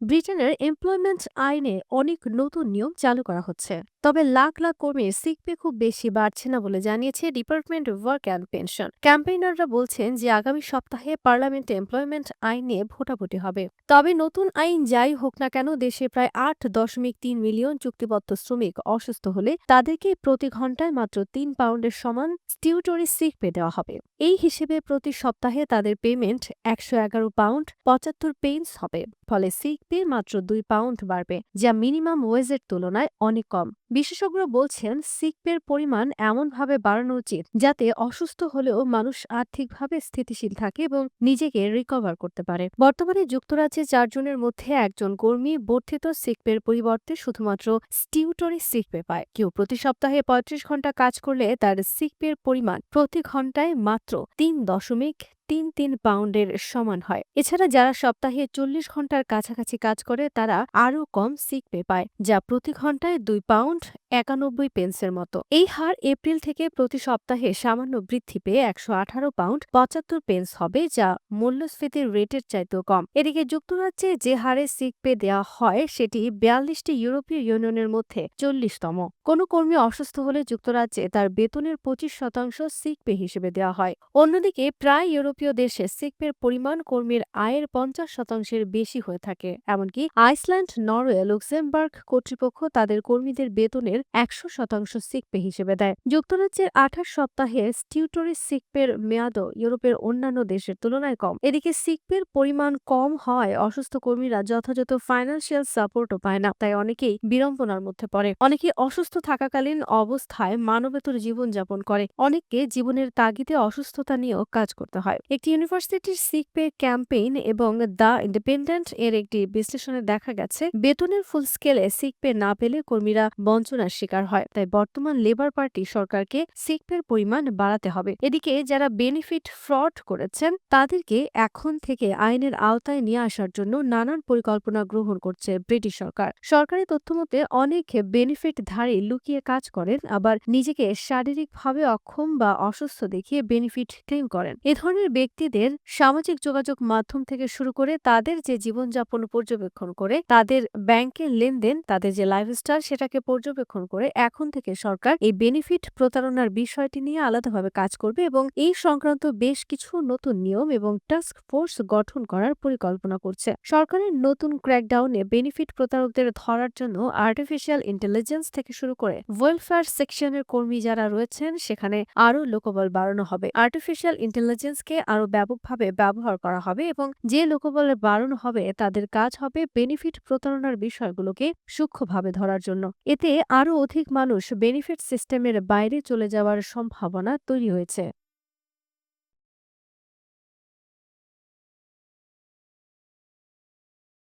ব্রিটেনের এমপ্লয়মেন্ট আইনে অনেক নতুন নিয়ম চালু করা হচ্ছে। তবে লাখ লাখ কর্মীর সিক পে খুব বেশি বাড়ছে না বলে জানিয়েছে department of work and pension ক্যাম্পেইনাররা বলছেন যে আগামী সপ্তাহে পার্লামেন্টে এমপ্লয়মেন্ট আইন নিয়ে ভোটাভুটি হবে। তবে নতুন আইন যাই হোক না কেন, দেশে প্রায় আট দশমিক তিন মিলিয়ন চুক্তিবদ্ধ শ্রমিক অসুস্থ হলে তাদেরকে প্রতি ঘন্টায় মাত্র তিন পাউন্ডের সমান স্টিউটরি সিক পে দেওয়া হবে। এই হিসেবে প্রতি সপ্তাহে তাদের পেমেন্ট একশো এগারো পাউন্ড পঁচাত্তর পেন্স হবে। ফলে সিক পে মাত্র দুই পাউন্ড বাড়বে, যা মিনিমাম ওয়েজের তুলনায় অনেক কম। বিশেষজ্ঞরা বলছেন সিক পের পরিমাণ এমনভাবে বাড়ানো উচিত যাতে অসুস্থ হলেও মানুষ আর্থিকভাবে স্থিতিশীল থাকে এবং নিজেকে রিকভার করতে পারে। বর্তমানে যুক্তরাজ্যে চারজনের মধ্যে একজন কর্মী বর্ধিত সিক পের পরিবর্তে শুধুমাত্র স্টিউটরি সিক পে পায়। কেউ প্রতি সপ্তাহে পঁয়ত্রিশ ঘণ্টা কাজ করলে তার সিক পের পরিমাণ প্রতি ঘন্টায় মাত্র তিন দশমিক তিন তিন পাউন্ডের সমান হয়। এছাড়া যারা সপ্তাহে চল্লিশ ঘণ্টার কাছাকাছি কাজ করে, তারা আরও কম সিক পে পায়, যা প্রতি ঘন্টায় দুই পাউন্ড একানব্বই পেন্সের মতো। এই হার এপ্রিল থেকে প্রতি সপ্তাহে সামান্য বৃদ্ধি পেয়ে একশো আঠারো পাউন্ড পঁচাত্তর পেন্স হবে, যা মূল্যস্ফীতির রেটের চাইতেও কম। এদিকে যুক্তরাজ্যে যে হারে সিক পে দেওয়া হয়, সেটি বিয়াল্লিশটি ইউরোপীয় ইউনিয়নের মধ্যে চল্লিশতম। কোনো কর্মী অসুস্থ হলে যুক্তরাজ্যে তার বেতনের পঁচিশ শতাংশ সিক পে হিসেবে দেওয়া হয়। অন্যদিকে প্রায় ইউরোপীয় দেশে সিক পের পরিমাণ কর্মীর আয়ের পঞ্চাশ শতাংশের বেশি হয়ে থাকে। এমনকি আইসল্যান্ড, নরওয়ে, লুক্সেমবার্গ কর্তৃপক্ষ তাদের কর্মীদের বেতনের একশো শতাংশ সিক পে হিসেবে দেয়। যুক্তরাজ্যের আঠাশ সপ্তাহে স্টিউটরি সিক পের মেয়াদও ইউরোপের অন্যান্য দেশের তুলনায় কম। এদিকে সিক পের পরিমাণ কম হয় অসুস্থ কর্মীরা যথাযথ ফাইন্যান্সিয়াল সাপোর্টও পায় না, তাই অনেকেই বিড়ম্বনার মধ্যে পড়ে। অনেকে অসুস্থ থাকাকালীন অবস্থায় মানবেতর জীবনযাপন করে। অনেককে জীবনের তাগিদে অসুস্থতা নিয়েও কাজ করতে হয়। একটি ইউনিভার্সিটির সিক পে ক্যাম্পেইন এবং দ্য ইন্ডিপেন্ডেন্ট এর একটি বিশ্লেষণে দেখা গেছে, বেতনের ফুল স্কেলে সিক পে না পেলে কর্মীরা বঞ্চনার শিকার হয়। তাই বর্তমান লেবার পার্টি সরকারকে সিক পের পরিমাণ বাড়াতে হবে। এদিকে যারা বেনিফিট ফ্রড করেছেন, তাদেরকে এখন থেকে আইনের আওতায় নিয়ে আসার জন্য নানান পরিকল্পনা গ্রহণ করছে ব্রিটিশ সরকার। সরকারি তথ্যমতে অনেক বেনিফিটধারী লুকিয়ে কাজ করেন, আবার নিজেকে শারীরিকভাবে অক্ষম বা অসুস্থ দেখিয়ে বেনিফিট ক্লেম করেন। এ ধরনের ব্যক্তিদের সামাজিক যোগাযোগ মাধ্যম থেকে শুরু করে তাদের যে জীবনযাপন পর্যবেক্ষণ করে, তাদের ব্যাংকের লেনদেন, তাদের যে লাইফস্টাইল সেটাকে পর্যবেক্ষণ করে এখন থেকে সরকার এই বেনিফিট প্রতারণার বিষয়টি নিয়ে আলাদাভাবে কাজ করবে এবং এই সংক্রান্ত বেশ কিছু নতুন নিয়ম এবং টাস্ক ফোর্স গঠন করার পরিকল্পনা করছে। সরকারের নতুন ক্র্যাকডাউনে বেনিফিট প্রতারকদের ধরার জন্য আর্টিফিশিয়াল ইন্টেলিজেন্স থেকে শুরু করে ওয়েলফেয়ার সেকশনের কর্মী যারা রয়েছেন, সেখানে আরও লোকবল বাড়ানো হবে। আর্টিফিশিয়াল ইন্টেলিজেন্সকে আরও ব্যাপকভাবে ব্যবহার করা হবে এবং যে লোকবলের বারণ হবে, তাদের কাজ হবে বেনিফিট প্রতারণার বিষয়গুলোকে সূক্ষ্মভাবে ধরার জন্য। এতে আরও অধিক মানুষ বেনিফিট সিস্টেমের বাইরে চলে যাওয়ার সম্ভাবনা তৈরি হয়েছে।